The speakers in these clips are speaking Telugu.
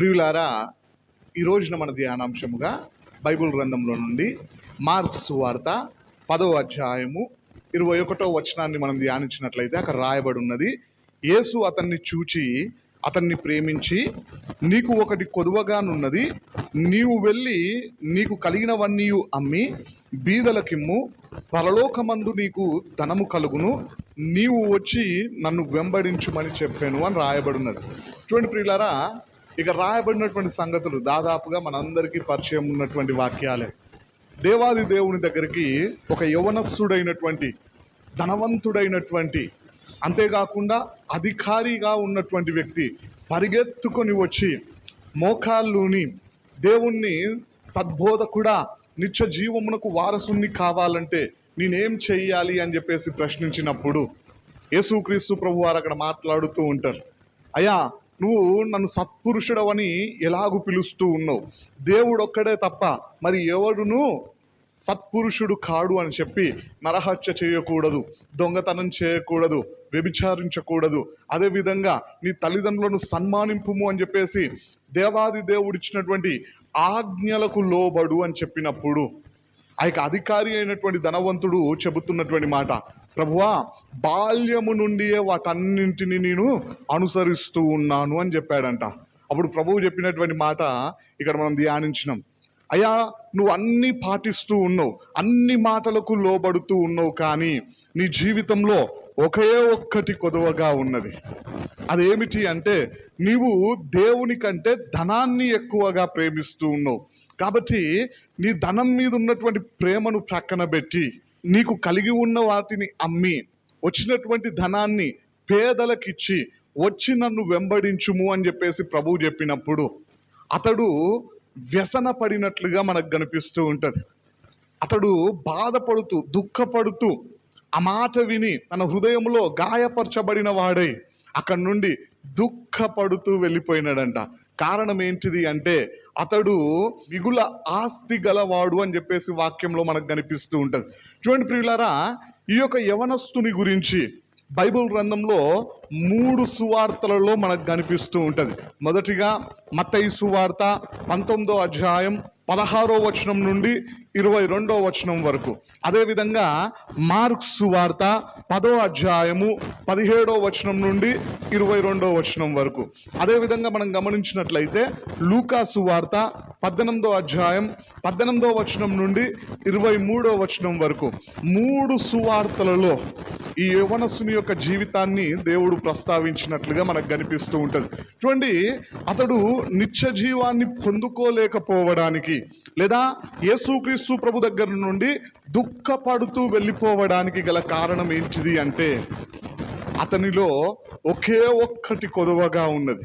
ప్రియులారా ఈ రోజున మన ధ్యానాంశముగా బైబిల్ గ్రంథంలో నుండి మార్క్స్ వార్త పదో అధ్యాయము ఇరవై ఒకటో వచనాన్ని మనం ధ్యానించినట్లయితే అక్కడ రాయబడి ఉన్నది యేసు అతన్ని చూచి అతన్ని ప్రేమించి నీకు ఒకటి కొదువగానున్నది నీవు వెళ్ళి నీకు కలిగినవన్నీ అమ్మి బీదలకిమ్ము పరలోకమందు నీకు ధనము కలుగును నీవు వచ్చి నన్ను వెంబడించుమని చెప్పాను అని రాయబడినది చూడండి ప్రియులారా ఇక రాయబడినటువంటి సంగతులు దాదాపుగా మనందరికీ పరిచయం ఉన్నటువంటి వాక్యాలే. దేవాది దేవుని దగ్గరికి ఒక యవనస్తుడైనటువంటి ధనవంతుడైనటువంటి అంతేకాకుండా అధికారిగా ఉన్నటువంటి వ్యక్తి పరిగెత్తుకొని వచ్చి మోకాళ్ళుని దేవుణ్ణి సద్బోధకుడా నిత్య జీవమునకు వారసుని కావాలంటే నేనేం చేయాలి అని చెప్పేసి ప్రశ్నించినప్పుడు యేసుక్రీస్తు ప్రభు వారు అక్కడ మాట్లాడుతూ ఉంటారు. అయ్యా నువ్వు నన్ను సత్పురుషుడవని ఎలాగు పిలుస్తూ ఉన్నావు? దేవుడు ఒక్కడే తప్ప మరి ఎవడును సత్పురుషుడు కాడు అని చెప్పి నరహత్య చేయకూడదు దొంగతనం చేయకూడదు వ్యభిచారించకూడదు. అదేవిధంగా నీ తల్లిదండ్రులను సన్మానింపుము అని చెప్పేసి దేవాది దేవుడిచ్చినటువంటి ఆజ్ఞలకు లోబడు అని చెప్పినప్పుడు ఆ యొక్క అధికారి అయినటువంటి ధనవంతుడు చెబుతున్నటువంటి మాట. ప్రభువా బాల్యము నుండియే వాటన్నింటిని నేను అనుసరిస్తూ ఉన్నాను అని చెప్పాడంట. అప్పుడు ప్రభువు చెప్పినటువంటి మాట ఇక్కడ మనం ధ్యానించినాం. అయ్యా నువ్వు అన్ని పాటిస్తూ ఉన్నావు అన్ని మాటలకు లోబడుతూ ఉన్నావు కానీ నీ జీవితంలో ఒకే ఒక్కటి కొదువగా ఉన్నది. అదేమిటి అంటే నీవు దేవుని కంటే ధనాన్ని ఎక్కువగా ప్రేమిస్తూ ఉన్నావు. కాబట్టి నీ ధనం మీద ఉన్నటువంటి ప్రేమను ప్రక్కన పెట్టి నీకు కలిగి ఉన్న వాటిని అమ్మి వచ్చినటువంటి ధనాన్ని పేదలకిచ్చి వచ్చి నన్ను వెంబడించుము అని చెప్పేసి ప్రభువు చెప్పినప్పుడు అతడు వ్యసన పడినట్లుగా మనకు కనిపిస్తూ ఉంటుంది. అతడు బాధపడుతూ దుఃఖపడుతూ ఆ మాట విని తన హృదయంలో గాయపరచబడిన వాడై అక్కడి నుండి దుఃఖపడుతూ వెళ్ళిపోయినాడంట. కారణం ఏంటిది అంటే అతడు మిగుల ఆస్తి గలవాడు అని చెప్పేసి వాక్యంలో మనకు కనిపిస్తూ ఉంటుంది. చూడండి ప్రియులారా ఈ యొక్క యవనస్తుని గురించి బైబిల్ గ్రంథంలో మూడు సువార్తలలో మనకు కనిపిస్తూ ఉంటుంది. మొదటిగా మత్తయి సువార్త పంతొమ్మిదో అధ్యాయం పదహారో వచనం నుండి ఇరవై రెండో వచనం వరకు. అదేవిధంగా మార్క్స్ వార్త పదో అధ్యాయము పదిహేడో వచనం నుండి ఇరవై రెండో వచనం వరకు. అదేవిధంగా మనం గమనించినట్లయితే లూకా సువార్త పద్దెనిమిదో అధ్యాయం పద్దెనిమిదో వచనం నుండి ఇరవై మూడో వచనం వరకు. మూడు సువార్తలలో ఈ యవనస్సుని యొక్క జీవితాన్ని దేవుడు ప్రస్తావించినట్లుగా మనకు కనిపిస్తూ ఉంటుంది. చూడండి అతడు నిత్య జీవాన్ని పొందుకోలేకపోవడానికి లేదా యేసుక్రీస్తు ప్రభు దగ్గర నుండి దుఃఖపడుతూ వెళ్ళిపోవడానికి గల కారణం ఏంటిది అంటే అతనిలో ఒకే ఒక్కటి కొదవగా ఉన్నది.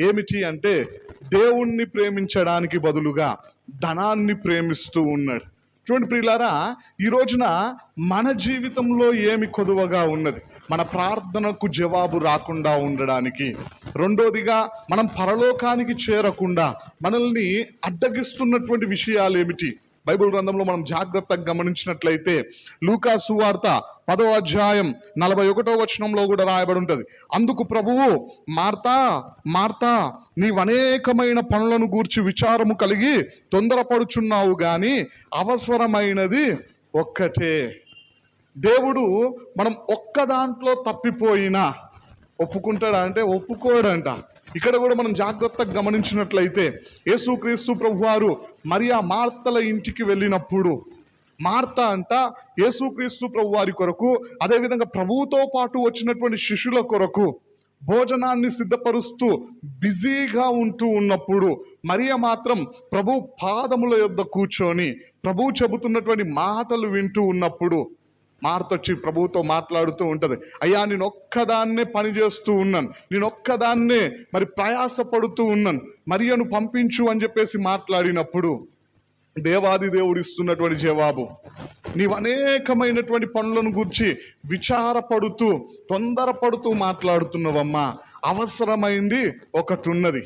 ఏమిటి అంటే దేవుణ్ణి ప్రేమించడానికి బదులుగా ధనాన్ని ప్రేమిస్తూ ఉన్నాడు. చూడండి ప్రియులారా ఈ రోజున మన జీవితంలో ఏమి కొదువగా ఉన్నది? మన ప్రార్థనకు జవాబు రాకుండా ఉండడానికి. రెండోదిగా మనం పరలోకానికి చేరకుండా మనల్ని అడ్డగిస్తున్నటువంటి విషయాలు ఏమిటి బైబిల్ గ్రంథంలో మనం జాగ్రత్తగా గమనించినట్లయితే లూకా సువార్త పదో అధ్యాయం నలభై ఒకటో వచనంలో కూడా రాయబడి ఉంటుంది. అందుకు ప్రభువు మార్తా మార్తా నీవు అనేకమైన పనులను గూర్చి విచారము కలిగి తొందరపడుచున్నావు కానీ అవసరమైనది ఒక్కటే. దేవుడు మనం ఒక్క దాంట్లో తప్పిపోయినా ఒప్పుకుంటాడా? అంటే ఒప్పుకోడంట. ఇక్కడ కూడా మనం జాగ్రత్తగా గమనించినట్లయితే యేసుక్రీస్తు ప్రభువారు మరియా మార్తల ఇంటికి వెళ్ళినప్పుడు మార్త అంట యేసుక్రీస్తు ప్రభు వారి కొరకు అదేవిధంగా ప్రభువుతో పాటు వచ్చినటువంటి శిష్యుల కొరకు భోజనాన్ని సిద్ధపరుస్తూ బిజీగా ఉంటూ ఉన్నప్పుడు మరియ మాత్రం ప్రభు పాదముల యొద్ద కూర్చొని ప్రభు చెబుతున్నటువంటి మాటలు వింటూ ఉన్నప్పుడు మార్తొచ్చి ప్రభువుతో మాట్లాడుతూ ఉంటుంది. అయ్యా నేను ఒక్కదాన్నే పని చేస్తూ ఉన్నాను. నేను ఒక్కదాన్నే మరి ప్రయాసపడుతూ ఉన్నాను. మరియను పంపించు అని చెప్పేసి మాట్లాడినప్పుడు దేవాది దేవుడు ఇస్తున్నటువంటి జవాబు నీవు అనేకమైనటువంటి పనులను గురించి విచారపడుతూ తొందరపడుతూ మాట్లాడుతున్నావమ్మా. అవసరమైంది ఒకటి ఉన్నది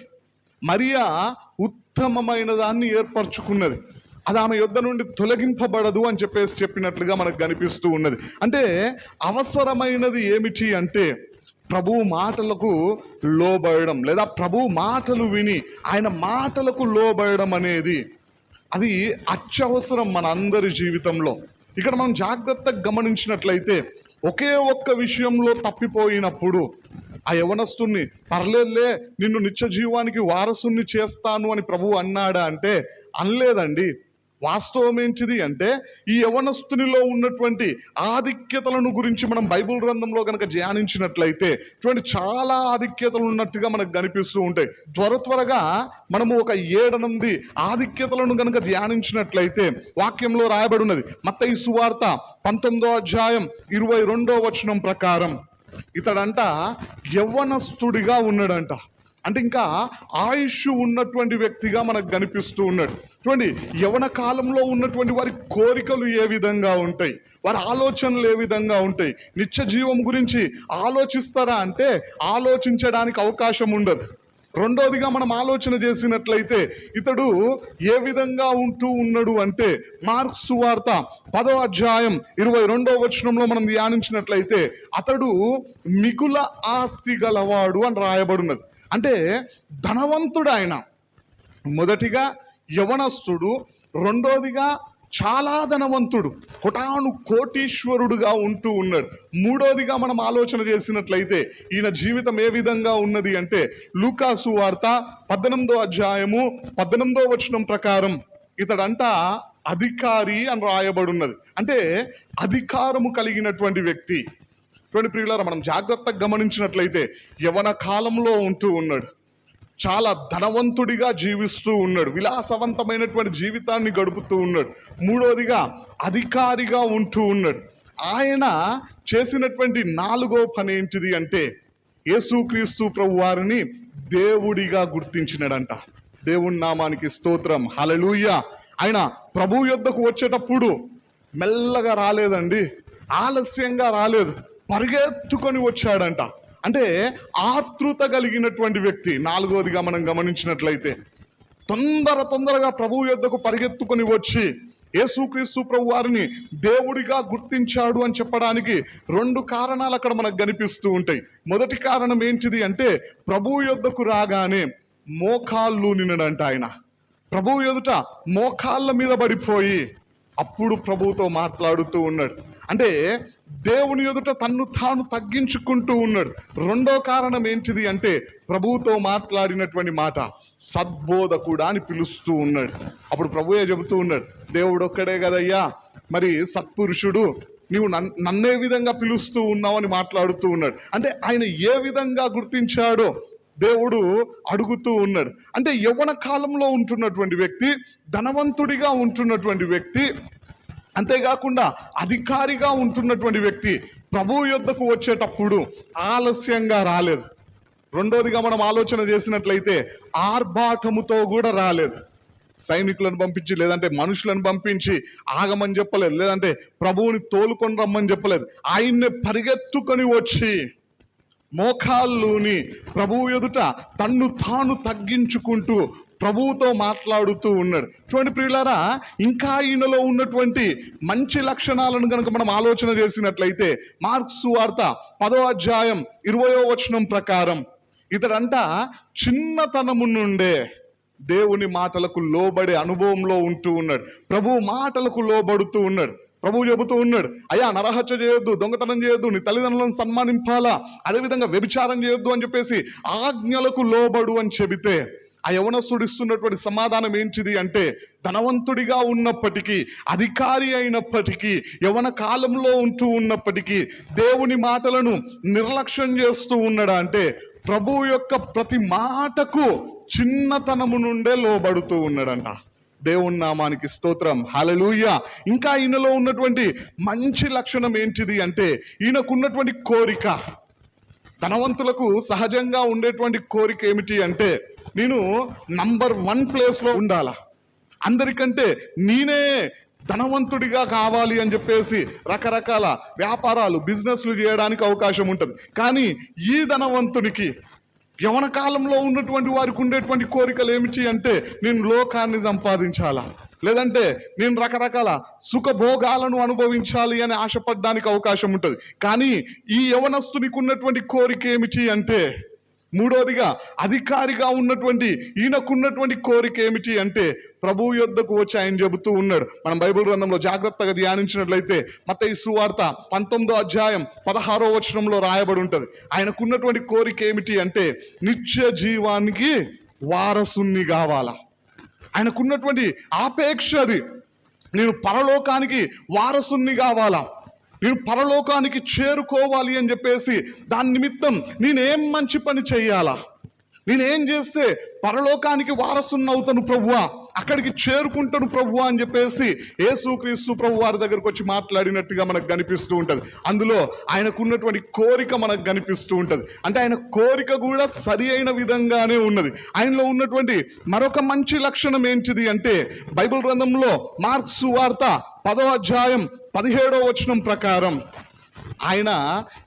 మరియా ఉత్తమమైన దాన్ని ఏర్పరచుకున్నది. అది ఆమె యుద్ధ నుండి తొలగింపబడదు అని చెప్పేసి చెప్పినట్లుగా మనకు కనిపిస్తూ ఉన్నది. అంటే అవసరమైనది ఏమిటి అంటే ప్రభు మాటలకు లోబడడం లేదా ప్రభు మాటలు విని ఆయన మాటలకు లోబడడం అనేది అది అత్యవసరం మన అందరి జీవితంలో. ఇక్కడ మనం జాగ్రత్తగా గమనించినట్లయితే ఒకే ఒక్క విషయంలో తప్పిపోయినప్పుడు ఆ యవనస్తుని పర్లేదులే నిన్ను నిత్య జీవానికి వారసుని చేస్తాను అని ప్రభువు అన్నాడా అంటే అనలేదండి. వాస్తవం ఏంటిది అంటే ఈ యవనస్తునిలో ఉన్నటువంటి ఆధిక్యతలను గురించి మనం బైబిల్ గ్రంథంలో కనుక ధ్యానించినట్లయితే చూడండి చాలా ఆధిక్యతలు ఉన్నట్టుగా మనకు కనిపిస్తూ ఉంటాయి. త్వర త్వరగా మనము ఒక ఏడెనిమిది ఆధిక్యతలను కనుక ధ్యానించినట్లయితే వాక్యంలో రాయబడి ఉన్నది మత్తయి సువార్త పంతొమ్మిదో అధ్యాయం ఇరవై రెండో వచనం ప్రకారం ఇతడంట యవ్వనస్తుడిగా ఉన్నాడంట. అంటే ఇంకా ఆయుష్ ఉన్నటువంటి వ్యక్తిగా మనకు కనిపిస్తూ ఉన్నాడు. చూడండి యవన కాలంలో ఉన్నటువంటి వారి కోరికలు ఏ విధంగా ఉంటాయి? వారి ఆలోచనలు ఏ విధంగా ఉంటాయి? నిత్య జీవం గురించి ఆలోచిస్తారా అంటే ఆలోచించడానికి అవకాశం ఉండదు. రెండోదిగా మనం ఆలోచన చేసినట్లయితే ఇతడు ఏ విధంగా ఉంటూ ఉన్నాడు అంటే మార్క్స్ సువార్త పదో అధ్యాయం ఇరవై రెండో వచనంలో మనం ధ్యానించినట్లయితే అతడు మిగుల ఆస్తి గలవాడు అని రాయబడినది. అంటే ధనవంతుడు ఆయన మొదటిగా యవనస్తుడు రెండోదిగా చాలా ధనవంతుడు కొటాను కోటీశ్వరుడుగా ఉంటూ ఉన్నాడు. మూడోదిగా మనం ఆలోచన చేసినట్లయితే ఈయన జీవితం ఏ విధంగా ఉన్నది అంటే లూకాసు వార్త పద్దెనిమిదో అధ్యాయము పద్దెనిమిదో వచనం ప్రకారం ఇతడంట అధికారి అని రాయబడున్నది. అంటే అధికారము కలిగినటువంటి వ్యక్తి. చూడండి ప్రియులారా మనం జాగ్రత్తగా గమనించినట్లయితే యవన కాలంలో ఉంటూ ఉన్నాడు. చాలా ధనవంతుడిగా జీవిస్తూ ఉన్నాడు. విలాసవంతమైనటువంటి జీవితాన్ని గడుపుతూ ఉన్నాడు. మూడోదిగా అధికారిగా ఉంటూ ఉన్నాడు. ఆయన చేసినటువంటి నాలుగో పని ఏంటిది అంటే యేసుక్రీస్తు ప్రభు వారిని దేవుడిగా గుర్తించినాడంట. దేవుని నామానికి స్తోత్రం. హలలుయ ఆయన ప్రభు యొద్దకు వచ్చేటప్పుడు మెల్లగా రాలేదండి. ఆలస్యంగా రాలేదు. పరిగెత్తుకొని వచ్చాడంట. అంటే ఆతృత కలిగినటువంటి వ్యక్తి. నాలుగోదిగా మనం గమనించినట్లయితే తొందర తొందరగా ప్రభు యొద్దకు పరిగెత్తుకొని వచ్చి యేసుక్రీస్తు ప్రభు వారిని దేవుడిగా గుర్తించాడు అని చెప్పడానికి రెండు కారణాలు అక్కడ మనకు కనిపిస్తూ ఉంటాయి. మొదటి కారణం ఏంటిది అంటే ప్రభు యొద్దకు రాగానే మోకాళ్ళు నినడంట ఆయన. ప్రభు ఎదుట మోకాళ్ళ మీద పడిపోయి అప్పుడు ప్రభువుతో మాట్లాడుతూ ఉన్నాడు. అంటే దేవుని ఎదుట తన్ను తాను తగ్గించుకుంటూ ఉన్నాడు. రెండో కారణం ఏంటిది అంటే ప్రభువుతో మాట్లాడినటువంటి మాట సద్బోధకుడా అని పిలుస్తూ ఉన్నాడు. అప్పుడు ప్రభువే చెబుతూ ఉన్నాడు? దేవుడు ఒక్కడే కదయ్యా మరి సత్పురుషుడు నీవు నన్ నన్నే విధంగా పిలుస్తూ ఉన్నావని మాట్లాడుతూ ఉన్నాడు. అంటే ఆయన ఏ విధంగా గుర్తించాడో దేవుడు అడుగుతూ ఉన్నాడు. అంటే యవ్వన కాలంలో ఉంటున్నటువంటి వ్యక్తి ధనవంతుడిగా ఉంటున్నటువంటి వ్యక్తి అంతేకాకుండా అధికారిగా ఉంటున్నటువంటి వ్యక్తి ప్రభు యొద్దకు వచ్చేటప్పుడు ఆలస్యంగా రాలేదు. రెండోదిగా మనం ఆలోచన చేసినట్లయితే ఆర్భాటముతో కూడా రాలేదు. సైనికులను పంపించి లేదంటే మనుషులను పంపించి ఆగమని చెప్పలేదు లేదంటే ప్రభువుని తోలుకొని రమ్మని చెప్పలేదు. ఆయన్నే పరిగెత్తుకొని వచ్చి మోకాల్లోని ప్రభువు ఎదుట తన్ను తాను తగ్గించుకుంటూ ప్రభువుతో మాట్లాడుతూ ఉన్నాడు చూడండి ప్రియులారా ఇంకా ఈయనలో ఉన్నటువంటి మంచి లక్షణాలను కనుక మనం ఆలోచన చేసినట్లయితే మార్క్స్ వార్త పదో అధ్యాయం ఇరవయో వచనం ప్రకారం ఇతడంట చిన్నతనము నుండే దేవుని మాటలకు లోబడే అనుభవంలో ఉంటూ ఉన్నాడు. ప్రభు మాటలకు లోబడుతూ ఉన్నాడు. ప్రభువు చెబుతూ ఉన్నాడు అయ్యా నరహత్య చేయొద్దు దొంగతనం చేయొద్దు నీ తల్లిదండ్రులను సన్మానింపాలా? అదేవిధంగా వ్యభిచారం చేయొద్దు అని చెప్పేసి ఆజ్ఞలకు లోబడు అని చెబితే ఆ యవనస్తుడు ఇస్తున్నటువంటి సమాధానం ఏంటిది అంటే ధనవంతుడిగా ఉన్నప్పటికీ అధికారి అయినప్పటికీ యవన కాలంలో ఉంటూ ఉన్నప్పటికీ దేవుని మాటలను నిర్లక్ష్యం చేస్తూ ఉన్నాడా అంటే ప్రభు యొక్క ప్రతి మాటకు చిన్నతనము నుండే లోబడుతూ ఉన్నాడంట. దేవుని నామానికి స్తోత్రం. హలలుయ ఇంకా ఈయనలో ఉన్నటువంటి మంచి లక్షణం ఏంటిది అంటే ఈయనకున్నటువంటి కోరిక. ధనవంతులకు సహజంగా ఉండేటువంటి కోరిక ఏమిటి అంటే నేను నంబర్ వన్ ప్లేస్లో ఉండాలా? అందరికంటే నేనే ధనవంతుడిగా కావాలి అని చెప్పేసి రకరకాల వ్యాపారాలు బిజినెస్లు చేయడానికి అవకాశం ఉంటుంది. కానీ ఈ ధనవంతునికి యవన కాలంలో ఉన్నటువంటి వారికి ఉండేటువంటి కోరికలు ఏమిటి అంటే నేను లోకాన్ని సంపాదించాలా? లేదంటే నేను రకరకాల సుఖభోగాలను అనుభవించాలి అని ఆశపడడానికి అవకాశం ఉంటుంది. కానీ ఈ యవనస్తునికి ఉన్నటువంటి కోరిక ఏమిటి అంటే మూడోదిగా అధికారిగా ఉన్నటువంటి ఈయనకున్నటువంటి కోరిక ఏమిటి అంటే ప్రభు యొద్దకు వచ్చి ఆయన చెబుతూ ఉన్నాడు. మనం బైబిల్ గ్రంథంలో జాగ్రత్తగా ధ్యానించినట్లయితే మత ఈ సువార్త పంతొమ్మిదో అధ్యాయం పదహారో వచనంలో రాయబడి ఉంటుంది. ఆయనకున్నటువంటి కోరిక ఏమిటి అంటే నిత్య జీవానికి వారసుని కావాలా. ఆయనకున్నటువంటి ఆపేక్ష అది. నేను పరలోకానికి వారసుని కావాలా. నేను పరలోకానికి చేరుకోవాలి అని చెప్పేసి దాని నిమిత్తం నేనేం మంచి పని చేయాలా? నేనేం చేస్తే పరలోకానికి వారసుని అవుతాను ప్రభువా? అక్కడికి చేరుకుంటాను ప్రభువా అని చెప్పేసి యేసుక్రీస్తు ప్రభు వారి దగ్గరకు వచ్చి మాట్లాడినట్టుగా మనకు కనిపిస్తూ ఉంటుంది. అందులో ఆయనకున్నటువంటి కోరిక మనకు కనిపిస్తూ ఉంటుంది. అంటే ఆయన కోరిక కూడా సరి అయిన విధంగానే ఉన్నది. ఆయనలో ఉన్నటువంటి మరొక మంచి లక్షణం ఏంటిది అంటే బైబిల్ గ్రంథంలో మార్క్స్ వార్త పదో అధ్యాయం పదిహేడో వచనం ప్రకారం ఆయన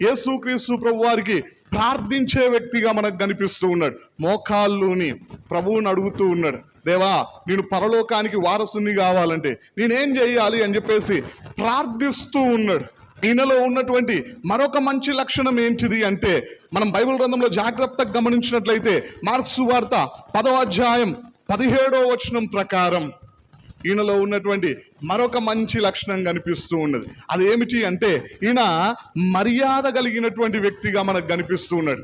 యేసుక్రీస్తు ప్రభు వారికి ప్రార్థించే వ్యక్తిగా మనకు కనిపిస్తూ ఉన్నాడు. మోకాళ్ళుని ప్రభువుని అడుగుతూ ఉన్నాడు. దేవా నేను పరలోకానికి వారసుని కావాలంటే నేనేం చేయాలి అని చెప్పేసి ప్రార్థిస్తూ ఉన్నాడు. ఈయనలో ఉన్నటువంటి మరొక మంచి లక్షణం ఏంటిది అంటే మనం బైబిల్ గ్రంథంలో జాగ్రత్తగా గమనించినట్లయితే మార్క్స్ వార్త పదో అధ్యాయం పదిహేడో వచనం ప్రకారం ఈయనలో ఉన్నటువంటి మరొక మంచి లక్షణం కనిపిస్తూ ఉన్నది. అదేమిటి అంటే ఈయన మర్యాద కలిగినటువంటి వ్యక్తిగా మనకు కనిపిస్తూ ఉన్నాడు.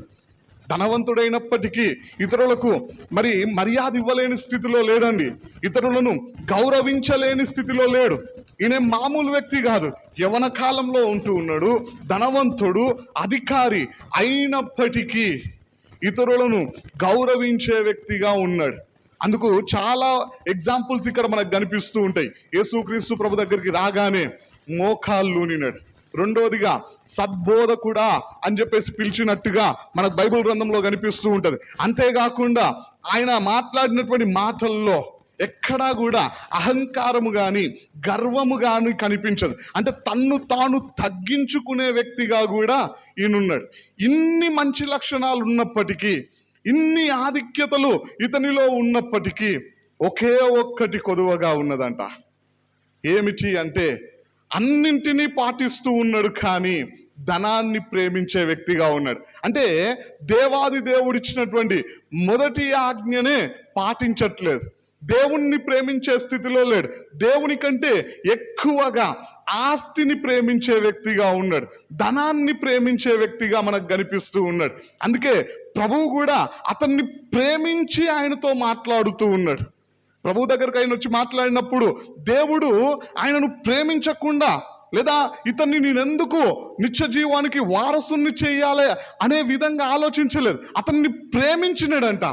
ధనవంతుడైనప్పటికీ ఇతరులకు మరి మర్యాద ఇవ్వలేని స్థితిలో లేడండి. ఇతరులను గౌరవించలేని స్థితిలో లేడు. ఈయన మామూలు వ్యక్తి కాదు. యవన కాలంలో ఉంటూ ఉన్నాడు. ధనవంతుడు అధికారి అయినప్పటికీ ఇతరులను గౌరవించే వ్యక్తిగా ఉన్నాడు. అందుకు చాలా ఎగ్జాంపుల్స్ ఇక్కడ మనకు కనిపిస్తూ ఉంటాయి. యేసుక్రీస్తు ప్రభు దగ్గరికి రాగానే మోకాళ్ళు నినాడు సద్బోధ కూడా అని చెప్పేసి పిలిచినట్టుగా మనకు బైబిల్ గ్రంథంలో కనిపిస్తూ ఉంటుంది. అంతేకాకుండా ఆయన మాట్లాడినటువంటి మాటల్లో ఎక్కడా కూడా అహంకారము కానీ గర్వము కానీ కనిపించదు. అంటే తన్ను తాను తగ్గించుకునే వ్యక్తిగా కూడా ఈయనున్నాడు. ఇన్ని మంచి లక్షణాలు ఉన్నప్పటికీ ఇన్ని ఆధిక్యతలు ఇతనిలో ఉన్నప్పటికీ ఒకే ఒక్కటి కొదువగా ఉన్నదంట. ఏమిటి అంటే అన్నింటినీ పాటిస్తూ ఉన్నాడు కానీ ధనాన్ని ప్రేమించే వ్యక్తిగా ఉన్నాడు. అంటే దేవాది దేవుడిచ్చినటువంటి మొదటి ఆజ్ఞనే పాటించట్లేదు. దేవుణ్ణి ప్రేమించే స్థితిలో లేడు. దేవుని కంటే ఎక్కువగా ఆస్తిని ప్రేమించే వ్యక్తిగా ఉన్నాడు. ధనాన్ని ప్రేమించే వ్యక్తిగా మనకు కనిపిస్తూ ఉన్నాడు. అందుకే ప్రభువు కూడా అతన్ని ప్రేమించి ఆయనతో మాట్లాడుతూ ఉన్నాడు. ప్రభు దగ్గరకు ఆయన వచ్చి మాట్లాడినప్పుడు దేవుడు ఆయనను ప్రేమించకుండా లేదా ఇతన్ని నేనెందుకు నిత్య జీవానికి వారసుని చేయాలి అనే విధంగా ఆలోచించలేదు. అతన్ని ప్రేమించినాడంట.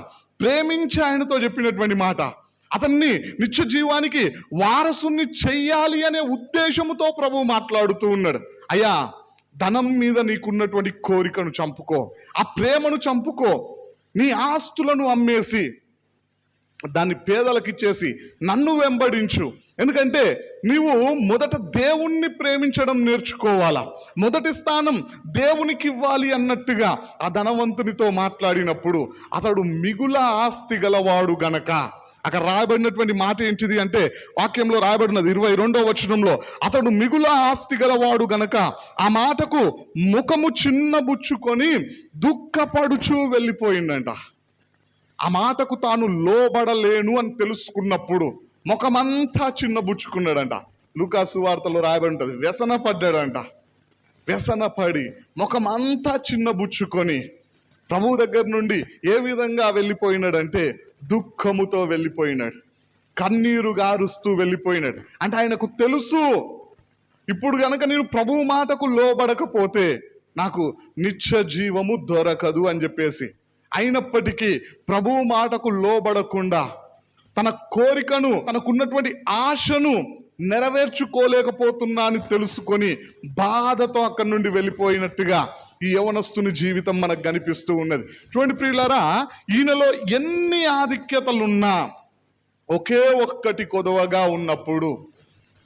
ప్రేమించి ఆయనతో చెప్పినటువంటి మాట. అతన్ని నిత్య జీవానికి వారసుని చెయ్యాలి అనే ఉద్దేశముతో ప్రభు మాట్లాడుతూ ఉన్నాడు. అయ్యా ధనం మీద నీకున్నటువంటి కోరికను చంపుకో ఆ ప్రేమను చంపుకో నీ ఆస్తులను అమ్మేసి దాన్ని పేదలకు ఇచ్చేసి నన్ను వెంబడించు. ఎందుకంటే నీవు మొదట దేవుణ్ణి ప్రేమించడం నేర్చుకోవాలా? మొదటి స్థానం దేవునికి ఇవ్వాలి అన్నట్టుగా ఆ ధనవంతునితో మాట్లాడినప్పుడు అతడు మిగుల ఆస్తి గలవాడు గనక. అక్కడ రాయబడినటువంటి మాట ఏంటిది అంటే వాక్యంలో రాయబడినది ఇరవై రెండో వచనంలో అతడు మిగుల ఆస్తి గలవాడు గనక ఆ మాటకు ముఖము చిన్నబుచ్చుకొని దుఃఖపడుచు వెళ్ళిపోయిందంట ఆ మాటకు తాను లోబడలేను అని తెలుసుకున్నప్పుడు ముఖమంతా చిన్నబుచ్చుకున్నాడంట. లూకాసు వార్తలో రాయబడి ఉంటుంది వ్యసన పడ్డాడంట వ్యసన పడి ముఖమంతా చిన్నబుచ్చుకొని ప్రభు దగ్గర నుండి ఏ విధంగా వెళ్ళిపోయినాడంటే దుఃఖముతో వెళ్ళిపోయినాడు. కన్నీరు గారుస్తూ వెళ్ళిపోయినాడు. అంటే ఆయనకు తెలుసు ఇప్పుడు గనక నేను ప్రభువు మాటకు లోబడకపోతే నాకు నిత్య జీవము దొరకదు అని చెప్పేసి అయినప్పటికీ ప్రభువు మాటకు లోబడకుండా తన కోరికను తనకున్నటువంటి ఆశను నెరవేర్చుకోలేకపోతున్నా అని తెలుసుకొని బాధతో అక్కడి నుండి వెళ్ళిపోయినట్టుగా ఈ యవనస్తుని జీవితం మనకు కనిపిస్తూ ఉన్నది. చూడండి ప్రియులారా ఈయనలో ఎన్ని ఆధిక్యతలున్నా ఒకే ఒక్కటి కొదవగా ఉన్నప్పుడు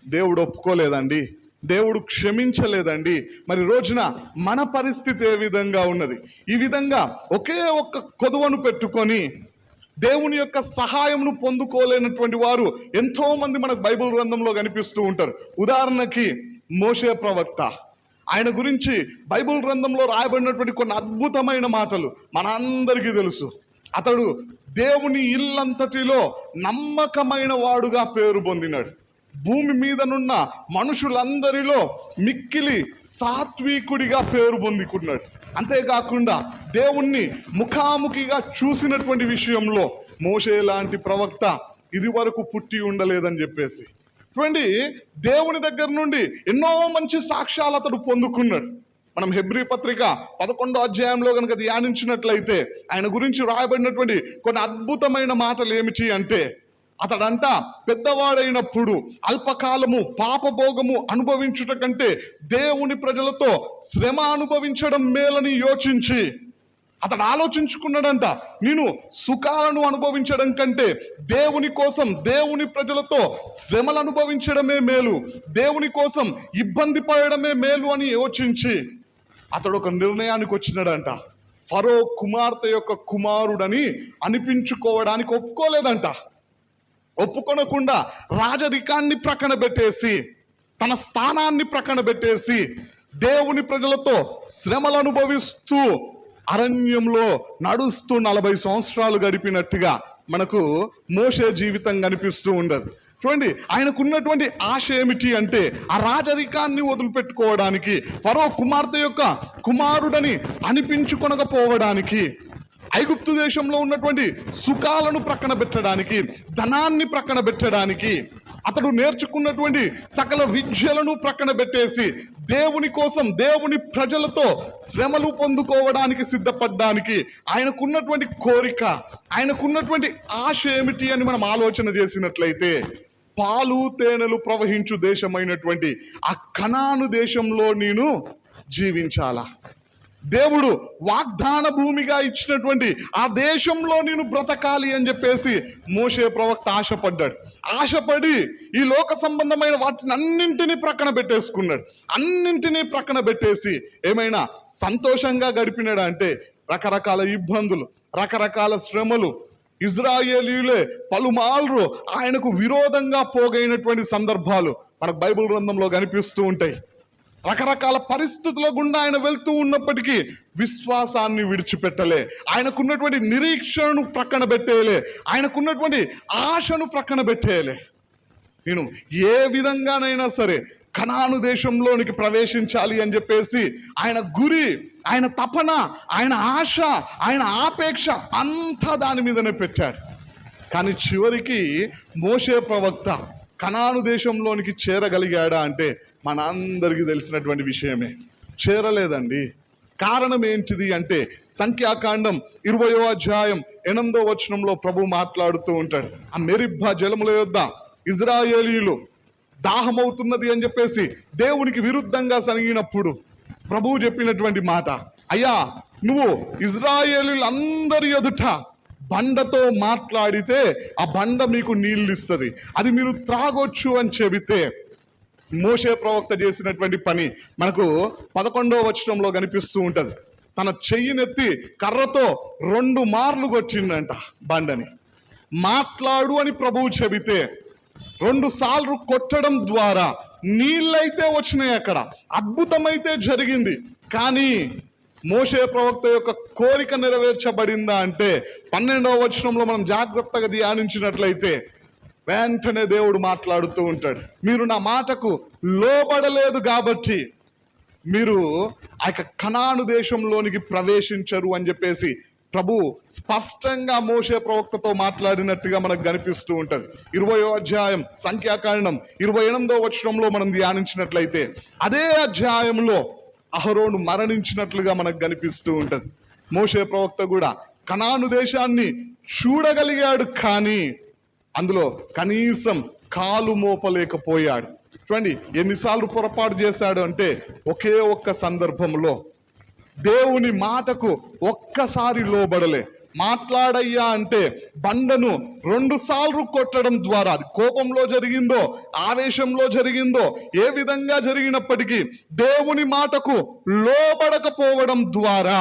దేవుడు ఒప్పుకోలేదండి. దేవుడు క్షమించలేదండి. మరి రోజున మన పరిస్థితి ఏ విధంగా ఉన్నది? ఈ విధంగా ఒకే ఒక్క కొదువను పెట్టుకొని దేవుని యొక్క సహాయంను పొందుకోలేనటువంటి వారు ఎంతోమంది మనకు బైబిల్ గ్రంథంలో కనిపిస్తూ ఉంటారు. ఉదాహరణకి మోషే ప్రవక్త. ఆయన గురించి బైబిల్ గ్రంథంలో రాయబడినటువంటి కొన్ని అద్భుతమైన మాటలు మనందరికీ తెలుసు. అతడు దేవుని ఇల్లంతటిలో నమ్మకమైన వాడుగా పేరు పొందినాడు. భూమి మీదనున్న మనుషులందరిలో మిక్కిలి సాత్వికుడిగా పేరు పొందుకున్నాడు. అంతేకాకుండా దేవుణ్ణి ముఖాముఖిగా చూసినటువంటి విషయంలో మోషే లాంటి ప్రవక్త ఇది వరకు పుట్టి ఉండలేదని చెప్పేసి. చూడండి దేవుని దగ్గర నుండి ఎన్నో మంచి సాక్ష్యాలు అతడు పొందుకున్నాడు. మనం హెబ్రి పత్రిక పదకొండో అధ్యాయంలో కనుక ధ్యానించినట్లయితే ఆయన గురించి రాయబడినటువంటి కొన్ని అద్భుతమైన మాటలు ఏమిటి అంటే అతడంట పెద్దవాడైనప్పుడు అల్పకాలము పాపభోగము అనుభవించుట కంటే దేవుని ప్రజలతో శ్రమ అనుభవించడం మేలని యోచించి అతడు ఆలోచించుకున్నాడంట నేను సుఖాలను అనుభవించడం కంటే దేవుని కోసం దేవుని ప్రజలతో శ్రమలు అనుభవించడమే మేలు దేవుని కోసం ఇబ్బంది పడడమే మేలు అని యోచించి అతడు ఒక నిర్ణయానికి వచ్చినాడంట. ఫరో కుమార్తె యొక్క కుమారుడని అనిపించుకోవడానికి ఒప్పుకోలేదంట. ఒప్పుకొనకుండా రాజరికాన్ని ప్రక్కన పెట్టేసి తన స్థానాన్ని ప్రక్కన పెట్టేసి దేవుని ప్రజలతో శ్రమలు అనుభవిస్తూ అరణ్యంలో నడుస్తూ నలభై సంవత్సరాలు గడిపినట్టుగా మనకు మోసే జీవితం కనిపిస్తూ ఉండదు. చూడండి ఆయనకున్నటువంటి ఆశ ఏమిటి అంటే ఆ రాజరికాన్ని వదిలిపెట్టుకోవడానికి ఫరో కుమార్తె యొక్క కుమారుడని అనిపించుకొనకపోవడానికి ఐగుప్తు దేశంలో ఉన్నటువంటి సుఖాలను ప్రక్కన పెట్టడానికి ధనాన్ని ప్రక్కన పెట్టడానికి అతడు నేర్చుకున్నటువంటి సకల విద్యలను ప్రక్కన పెట్టేసి దేవుని కోసం దేవుని ప్రజలతో శ్రమలు పొందుకోవడానికి సిద్ధపడడానికి ఆయనకున్నటువంటి కోరిక ఆయనకున్నటువంటి ఆశ ఏమిటి అని మనం ఆలోచన చేసినట్లయితే పాలు తేనెలు ప్రవహించు దేశమైనటువంటి ఆ కణాను దేశంలో నేను జీవించాలా? దేవుడు వాగ్దాన భూమిగా ఇచ్చినటువంటి ఆ దేశంలో నేను బ్రతకాలి అని చెప్పేసి మోసే ప్రవక్త ఆశపడ్డాడు. ఆశపడి ఈ లోక సంబంధమైన వాటిని అన్నింటినీ ప్రక్కన పెట్టేసుకున్నాడు. అన్నింటినీ ప్రక్కన పెట్టేసి ఏమైనా సంతోషంగా గడిపినాడు అంటే రకరకాల ఇబ్బందులు రకరకాల శ్రమలు ఇజ్రాయేలీలే పలుమార్లు ఆయనకు విరోధంగా పోగైనటువంటి సందర్భాలు మనకు బైబిల్ గ్రంథంలో కనిపిస్తూ ఉంటాయి. రకరకాల పరిస్థితుల గుండా ఆయన వెళ్తూ ఉన్నప్పటికీ విశ్వాసాన్ని విడిచిపెట్టలే. ఆయనకున్నటువంటి నిరీక్షణను ప్రక్కన పెట్టేయలే. ఆయనకున్నటువంటి ఆశను ప్రక్కన పెట్టేయలే. నేను ఏ విధంగానైనా సరే కణాను దేశంలోనికి ప్రవేశించాలి అని చెప్పేసి ఆయన గురి ఆయన తపన ఆయన ఆశ ఆయన ఆపేక్ష అంతా దాని మీదనే పెట్టాడు. కానీ చివరికి మోషే ప్రవక్త కణాను దేశంలోనికి చేరగలిగాడా అంటే మనందరికీ తెలిసినటువంటి విషయమే. చేరలేదండి. కారణం ఏంటిది అంటే సంఖ్యాకాండం ఇరవయో అధ్యాయం ఎనిమిదో వచనంలో ప్రభు మాట్లాడుతూ ఉంటాడు. ఆ మెరిబ్బా జలముల యొద్ద ఇజ్రాయేలీలు దాహమవుతున్నది అని చెప్పేసి దేవునికి విరుద్ధంగా సనిగినప్పుడు ప్రభువు చెప్పినటువంటి మాట అయ్యా నువ్వు ఇజ్రాయేలీలందరి ఎదుట బండతో మాట్లాడితే ఆ బండ మీకు నీళ్ళు ఇస్తుంది అది మీరు త్రాగొచ్చు అని చెబితే మోషే ప్రవక్త చేసినటువంటి పని మనకు పదకొండవ వచనంలో కనిపిస్తూ ఉంటుంది. తన చెయ్యినెత్తి కర్రతో రెండు మార్లు కొట్టిండంట బండని. మాట్లాడు అని ప్రభువు చెబితే రెండు సార్లు కొట్టడం ద్వారా నీళ్ళైతే వచ్చినాయి అక్కడ అద్భుతమైతే జరిగింది. కానీ మోషే ప్రవక్త యొక్క కోరిక నెరవేర్చబడిందా అంటే పన్నెండవ వచనంలో మనం జాగ్రత్తగా ధ్యానించినట్లయితే వెంటనే దేవుడు మాట్లాడుతూ ఉంటాడు. మీరు నా మాటకు లోబడలేదు కాబట్టి మీరు ఆ యొక్క కణాను దేశంలోనికి ప్రవేశించరు అని చెప్పేసి ప్రభు స్పష్టంగా మోసే ప్రవక్తతో మాట్లాడినట్టుగా మనకు కనిపిస్తూ ఉంటుంది. ఇరవయో అధ్యాయం సంఖ్యాకారణం ఇరవై ఎనిమిదో వచనంలో మనం ధ్యానించినట్లయితే అదే అధ్యాయంలో అహరోను మరణించినట్లుగా మనకు కనిపిస్తూ ఉంటుంది. మోసే ప్రవక్త కూడా కణాను దేశాన్ని చూడగలిగాడు కానీ అందులో కనీసం కాలు మోపలేకపోయాడు. చూడండి ఎన్నిసార్లు పొరపాటు చేశాడు అంటే ఒకే ఒక్క సందర్భంలో దేవుని మాటకు ఒక్కసారి లోబడలే. మాట్లాడయ్యా అంటే బండను రెండు సార్లు కొట్టడం ద్వారా అది కోపంలో జరిగిందో ఆవేశంలో జరిగిందో ఏ విధంగా జరిగినప్పటికీ దేవుని మాటకు లోబడకపోవడం ద్వారా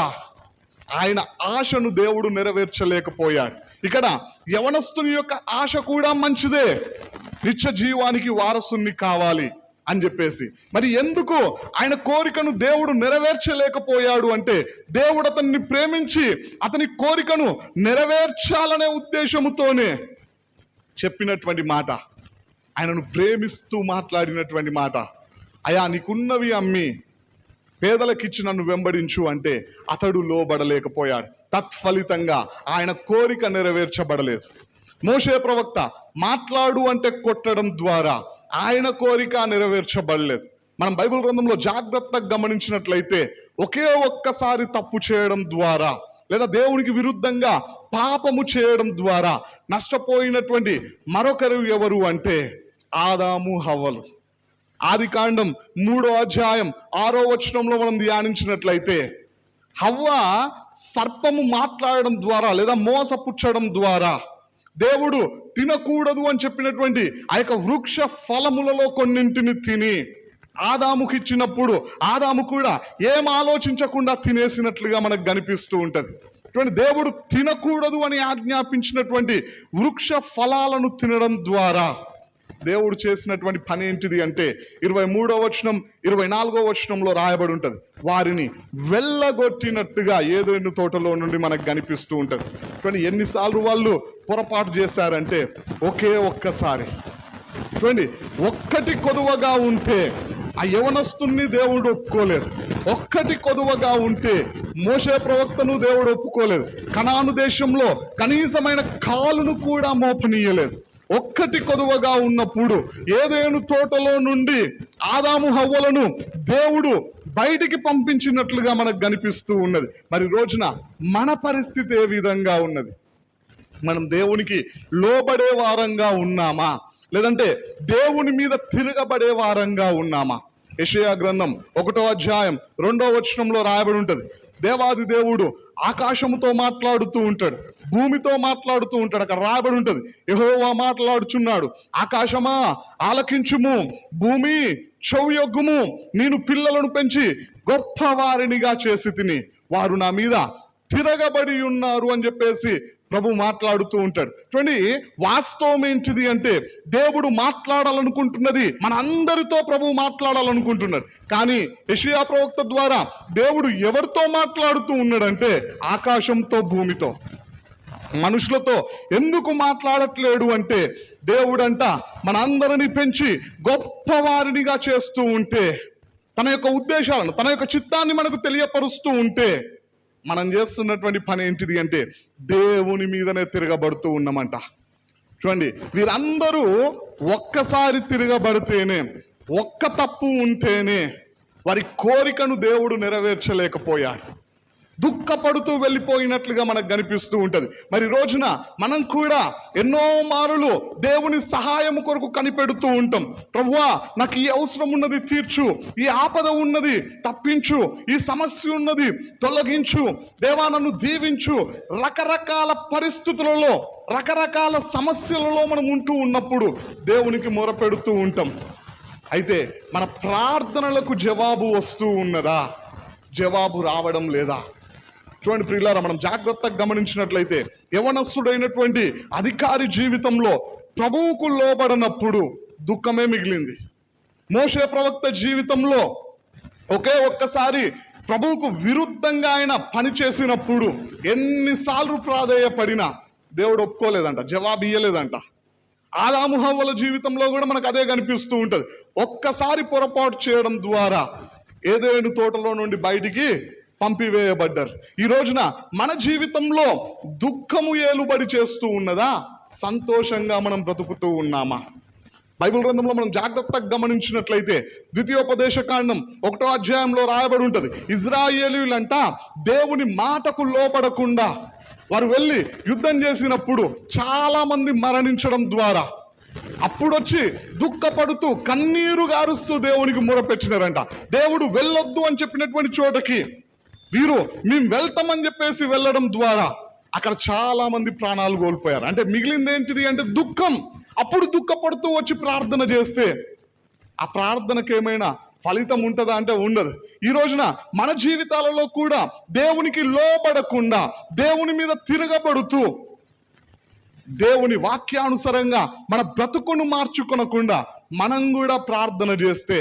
ఆయన ఆశను దేవుడు నెరవేర్చలేకపోయాడు. ఇక్కడ యవనస్తుని యొక్క ఆశ కూడా మంచిదే. నిత్య జీవానికి వారసుని కావాలి అని చెప్పేసి. మరి ఎందుకు ఆయన కోరికను దేవుడు నెరవేర్చలేకపోయాడు అంటే దేవుడు అతన్ని ప్రేమించి అతని కోరికను నెరవేర్చాలనే ఉద్దేశముతోనే చెప్పినటువంటి మాట. ఆయనను ప్రేమిస్తూ మాట్లాడినటువంటి మాట. అయా నీకున్నవి అమ్మి పేదలకిచ్చి నన్ను వెంబడించు అంటే అతడు లోబడలేకపోయాడు. తత్ఫలితంగా ఆయన కోరిక నెరవేర్చబడలేదు. మోషే ప్రవక్త మాట్లాడు అంటే కొట్టడం ద్వారా ఆయన కోరిక నెరవేర్చబడలేదు. మనం బైబిల్ గ్రంథంలో జాగ్రత్తగా గమనించినట్లయితే ఒకే ఒక్కసారి తప్పు చేయడం ద్వారా లేదా దేవునికి విరుద్ధంగా పాపము చేయడం ద్వారా నష్టపోయినటువంటి మరొకరు ఎవరు అంటే ఆదాము హవ్వలు. ఆది కాండం మూడో అధ్యాయం ఆరో వచనంలో మనం ధ్యానించినట్లయితే హవ్వ సర్పము మాట్లాడడం ద్వారా లేదా మోసపుచ్చడం ద్వారా దేవుడు తినకూడదు అని చెప్పినటువంటి ఆ యొక్క వృక్ష ఫలములలో కొన్నింటిని తిని ఆదాముకి ఇచ్చినప్పుడు ఆదాము కూడా ఏం ఆలోచించకుండా తినేసినట్లుగా మనకు కనిపిస్తూ ఉంటుంది. అటువంటి దేవుడు తినకూడదు అని ఆజ్ఞాపించినటువంటి వృక్ష ఫలాలను తినడం ద్వారా దేవుడు చేసినటువంటి పని ఏంటిది అంటే ఇరవై మూడో వచనం ఇరవై నాలుగో వచనంలో రాయబడి ఉంటుంది. వారిని వెళ్ళగొట్టినట్టుగా ఏదైనా తోటలో నుండి మనకు కనిపిస్తూ ఉంటుంది. చూడండి ఎన్నిసార్లు వాళ్ళు పొరపాటు చేశారంటే ఒకే ఒక్కసారి. చూడండి ఒక్కటి కొదువగా ఉంటే ఆ యవనస్తుని దేవుడు ఒప్పుకోలేదు. ఒక్కటి కొదువగా ఉంటే మోసే ప్రవక్తను దేవుడు ఒప్పుకోలేదు. కనాను దేశంలో కనీసమైన కాలును కూడా మోపనీయలేదు. ఒక్కటి కొదువగా ఉన్నప్పుడు ఏదేను తోటలో నుండి ఆదాము హవ్వలను దేవుడు బయటికి పంపించినట్లుగా మనకు కనిపిస్తూ ఉన్నది. మరి రోజున మన పరిస్థితి ఏ విధంగా ఉన్నది? మనం దేవునికి లోబడే వారంగా ఉన్నామా? లేదంటే దేవుని మీద తిరగబడే వారంగా ఉన్నామా? యషయా గ్రంథం ఒకటో అధ్యాయం రెండో వచనంలో రాయబడి ఉంటుంది. దేవాది దేవుడు ఆకాశముతో మాట్లాడుతూ ఉంటాడు. భూమితో మాట్లాడుతూ ఉంటాడు. అక్కడ రాబడి ఉంటుంది. యహోవా మాట్లాడుచున్నాడు. ఆకాశమా ఆలకించుము. భూమి చెవియొగ్గుము. నేను పిల్లలను పెంచి గొప్ప వారినిగా చేసి తిని వారు నా మీద తిరగబడి ఉన్నారు అని చెప్పేసి ప్రభు మాట్లాడుతూ ఉంటాడు. చూడండి వాస్తవం ఏంటిది అంటే దేవుడు మాట్లాడాలనుకుంటున్నది మన అందరితో ప్రభు మాట్లాడాలనుకుంటున్నాడు కానీ యెషయా ప్రవక్త ద్వారా దేవుడు ఎవరితో మాట్లాడుతూ ఉన్నాడంటే ఆకాశంతో భూమితో. మనుషులతో ఎందుకు మాట్లాడట్లేడు అంటే దేవుడంట మనందరినీ పెంచి గొప్పవారినిగా చేస్తూ ఉంటే తన యొక్క ఉద్దేశాలను తన యొక్క చిత్తాన్ని మనకు తెలియపరుస్తూ ఉంటే మనం చేస్తున్నటువంటి పని ఏంటిది అంటే దేవుని మీదనే తిరగబడుతూ ఉన్నామంట. చూడండి వీరందరూ ఒక్కసారి తిరగబడితేనే ఒక్క తప్పు ఉంటేనే వారి కోరికను దేవుడు నెరవేర్చలేకపోయాడు. దుఃఖపడుతూ వెళ్ళిపోయినట్లుగా మనకు కనిపిస్తూ ఉంటుంది. మరి రోజున మనం కూడా ఎన్నో మారులు దేవుని సహాయం కొరకు కనిపెడుతూ ఉంటాం. ప్రభువా నాకు ఈ అవసరం ఉన్నది తీర్చు ఈ ఆపద ఉన్నది తప్పించు ఈ సమస్య ఉన్నది తొలగించు దేవా నన్ను దీవించు. రకరకాల పరిస్థితులలో రకరకాల సమస్యలలో మనం ఉంటూ ఉన్నప్పుడు దేవునికి మొరపెడుతూ ఉంటాం. అయితే మన ప్రార్థనలకు జవాబు వస్తూ ఉన్నదా? జవాబు రావడం లేదా? చూడండి ప్రియులారా మనం జాగ్రత్తగా గమనించినట్లయితే యవనస్తుడైనటువంటి అధికారి జీవితంలో ప్రభువుకు లోబడినప్పుడు దుఃఖమే మిగిలింది. మోషే ప్రవక్త జీవితంలో ఒకే ఒక్కసారి ప్రభువుకు విరుద్ధంగా ఆయన పని చేసినప్పుడు ఎన్నిసార్లు ప్రాధేయపడినా దేవుడు ఒప్పుకోలేదంట జవాబు ఇయ్యలేదంట. ఆదాముహవ్వల జీవితంలో కూడా మనకు అదే కనిపిస్తూ ఉంటుంది. ఒక్కసారి పొరపాటు చేయడం ద్వారా ఏదేను తోటలో నుండి బయటికి పంపివేయబడ్డారు. ఈ రోజున మన జీవితంలో దుఃఖము ఏలుబడి చేస్తూ ఉన్నదా? సంతోషంగా మనం బ్రతుకుతూ ఉన్నామా? బైబిల్ గ్రంథంలో మనం జాగ్రత్తగా గమనించినట్లయితే ద్వితీయోపదేశ కాండం ఒకటో అధ్యాయంలో రాయబడి ఉంటుంది. ఇజ్రాయేలీలంట దేవుని మాటకు లోపడకుండా వారు వెళ్ళి యుద్ధం చేసినప్పుడు చాలామంది మరణించడం ద్వారా అప్పుడొచ్చి దుఃఖపడుతూ కన్నీరు గారుస్తూ దేవునికి మొరపెట్టినారంట. దేవుడు వెళ్ళొద్దు అని చెప్పినటువంటి చోటకి వీరు మేము వెళ్తామని చెప్పేసి వెళ్ళడం ద్వారా అక్కడ చాలా మంది ప్రాణాలు కోల్పోయారు. అంటే మిగిలింది ఏంటిది అంటే దుఃఖం. అప్పుడు దుఃఖపడుతూ వచ్చి ప్రార్థన చేస్తే ఆ ప్రార్థనకి ఏమైనా ఫలితం ఉంటుందా అంటే ఉండదు. ఈ రోజున మన జీవితాలలో కూడా దేవునికి లోబడకుండా దేవుని మీద తిరగబడుతూ దేవుని వాక్యానుసారంగా మన బ్రతుకును మార్చుకొనకుండా మనం కూడా ప్రార్థన చేస్తే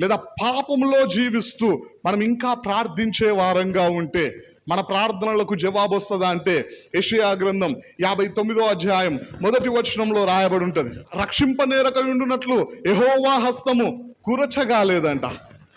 లేదా పాపంలో జీవిస్తూ మనం ఇంకా ప్రార్థించే వారంగా ఉంటే మన ప్రార్థనలకు జవాబు వస్తుందా అంటే యెషయా గ్రంథం యాభై తొమ్మిదో అధ్యాయం మొదటి వచనంలో రాయబడి ఉంటుంది. రక్షింపనేరకయుండునట్లు యహోవా హస్తము కురచగా లేదంట.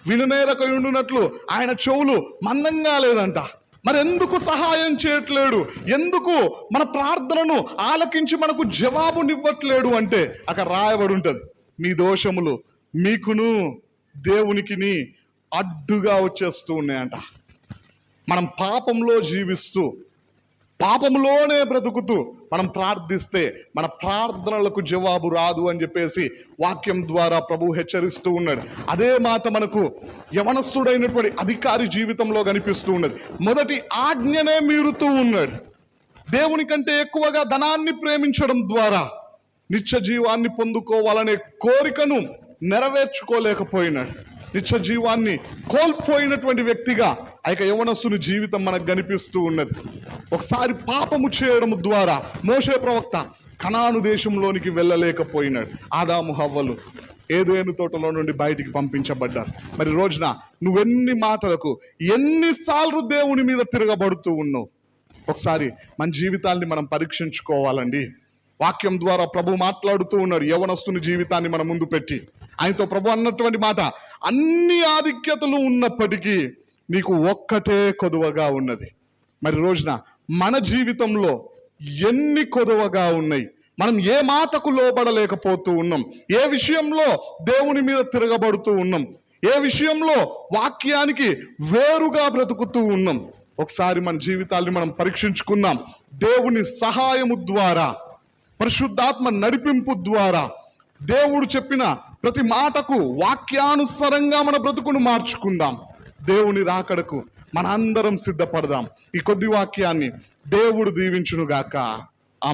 విననేరకయుండునట్లు ఆయన చెవులు మందంగా లేదంట. మరి ఎందుకు సహాయం చేయట్లేడు? ఎందుకు మన ప్రార్థనను ఆలకించి మనకు జవాబునివ్వట్లేడు అంటే అక్కడ రాయబడి ఉంటుంది. మీ దోషములు మీకును దేవునికిని అడ్డుగా వచ్చేస్తూ ఉన్నాయంట. మనం పాపంలో జీవిస్తూ పాపంలోనే బ్రతుకుతూ మనం ప్రార్థిస్తే మన ప్రార్థనలకు జవాబు రాదు అని చెప్పేసి వాక్యం ద్వారా ప్రభు హెచ్చరిస్తూ ఉన్నాడు. అదే మాట మనకు యవనస్తుడైనటువంటి అధికారి జీవితంలో కనిపిస్తూ ఉన్నది. మొదటి ఆజ్ఞనే మీరుతూ ఉన్నాడు. దేవుని కంటే ఎక్కువగా ధనాన్ని ప్రేమించడం ద్వారా నిత్య జీవాన్ని పొందుకోవాలనే కోరికను నెరవేర్చుకోలేకపోయినాడు. నిత్య జీవాన్ని కోల్పోయినటువంటి వ్యక్తిగా ఆ యొక్క యవనస్తుని జీవితం మనకు కనిపిస్తూ ఉన్నది. ఒకసారి పాపము చేయడం ద్వారా మోషే ప్రవక్త కనాను దేశంలోనికి వెళ్ళలేకపోయినాడు. ఆదాము హవ్వలు ఏదేను తోటలో నుండి బయటికి పంపించబడ్డారు. మరి రోజున నువ్వెన్ని మాటలకు ఎన్నిసార్లు దేవుని మీద తిరగబడుతూ ఉన్నావు? ఒకసారి మన జీవితాన్ని మనం పరీక్షించుకోవాలండి. వాక్యం ద్వారా ప్రభు మాట్లాడుతూ ఉన్నాడు. యవనస్తుని జీవితాన్ని మన ముందు పెట్టి. ఆయనతో ప్రభు అన్నటువంటి మాట అన్ని ఆధిక్యతలు ఉన్నప్పటికీ నీకు ఒక్కటే కొదువగా ఉన్నది. మరి రోజున మన జీవితంలో ఎన్ని కొదువగా ఉన్నాయి? మనం ఏ మాటకు లోబడలేకపోతూ ఉన్నాం? ఏ విషయంలో దేవుని మీద తిరగబడుతూ ఉన్నాం? ఏ విషయంలో వాక్యానికి వేరుగా బ్రతుకుతూ ఉన్నాం? ఒకసారి మన జీవితాల్ని మనం పరీక్షించుకుందాం. దేవుని సహాయము ద్వారా పరిశుద్ధాత్మ నడిపింపు ద్వారా దేవుడు చెప్పిన ప్రతి మాటకు వాక్యానుసారంగా మన బ్రతుకును మార్చుకుందాం. దేవుని రాకడకు మన అందరం సిద్ధపడదాం. ఈ కొద్ది వాక్యాన్ని దేవుడు దీవించునుగాక. ఆ